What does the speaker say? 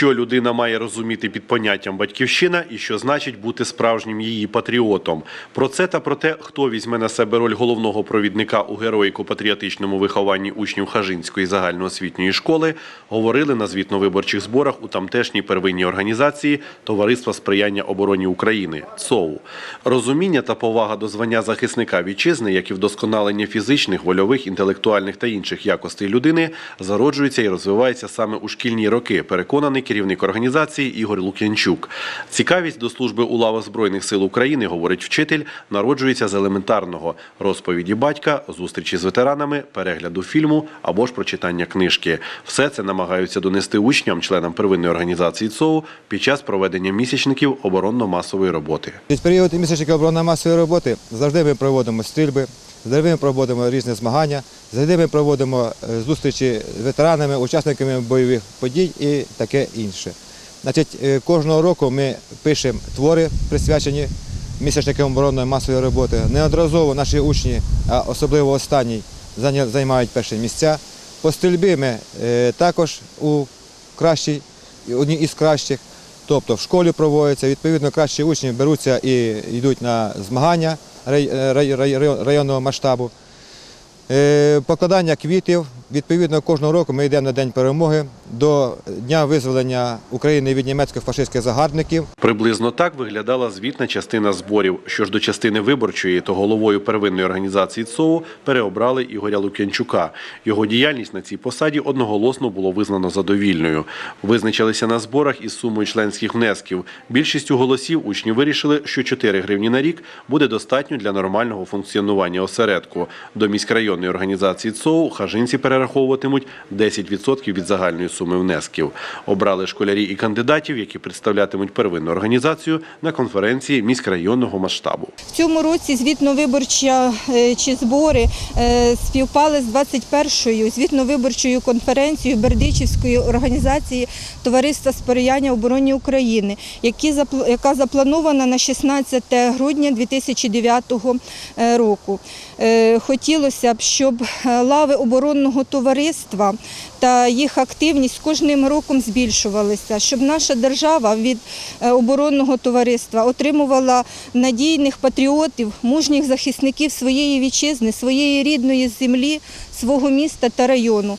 Що людина має розуміти під поняттям батьківщина і що значить бути справжнім її патріотом. Про це та про те, хто візьме на себе роль головного провідника у героїко-патріотичному вихованні учнів Хажинської загальноосвітньої школи, говорили на звітно-виборчих зборах у тамтешній первинній організації Товариства сприяння обороні України ЦОУ. Розуміння та повага до звання захисника вітчизни, як і вдосконалення фізичних, вольових, інтелектуальних та інших якостей людини, зароджується і розвивається саме у шкільні роки. Переконаний керівник організації Ігор Лук'янчук. Цікавість до служби у лавах збройних сил України, говорить вчитель, народжується з елементарного розповіді батька, зустрічі з ветеранами, перегляду фільму або ж прочитання книжки. Все це намагаються донести учням, членам первинної організації ЦОУ під час проведення місячників оборонно-масової роботи. Під період місячника оборонно масової роботи завжди ми проводимо стрільби, завжди ми проводимо різні змагання, завжди ми проводимо е, зустрічі з ветеранами, учасниками бойових подій і таке інше. Значить, е, кожного року ми пишемо твори, присвячені місячникам оборонної масової роботи. Неодноразово наші учні, а особливо останні, займають перші місця. По стрільбі ми е, також у кращій, одні із кращих. Тобто в школі проводяться, відповідно, кращі учні беруться і йдуть на змагання рай- рай- рай- районного масштабу. Е, Покладання квітів. Відповідно, кожного року ми йдемо на День перемоги до Дня визволення України від німецьких фашистських загарбників. Приблизно так виглядала звітна частина зборів. Що ж до частини виборчої, то головою первинної організації ЦОУ переобрали Ігоря Лук'янчука. Його діяльність на цій посаді одноголосно було визнано задовільною. Визначилися на зборах із сумою членських внесків. Більшістю голосів учні вирішили, що 4 гривні на рік буде достатньо для нормального функціонування осередку. До міськрайонної організації ЦОУ хажинці перераховуватимуть 10% від загальної суми внесків. Обрали школярі і кандидатів, які представлятимуть первинну організацію на конференції міськрайонного масштабу. В цьому році звітно-виборча е, чи збори е, співпали з 21-ю звітно-виборчою конференцією Бердичівської організації Товариства сприяння обороні України, яка запланована на 16 грудня 2009 е, року. Хотілося б, щоб лави оборонного товариства та їх активність з кожним роком збільшувалися, щоб наша держава від е, оборонного товариства отримувала надійних патріотів, мужніх захисників своєї вітчизни, своєї рідної землі, свого міста та району.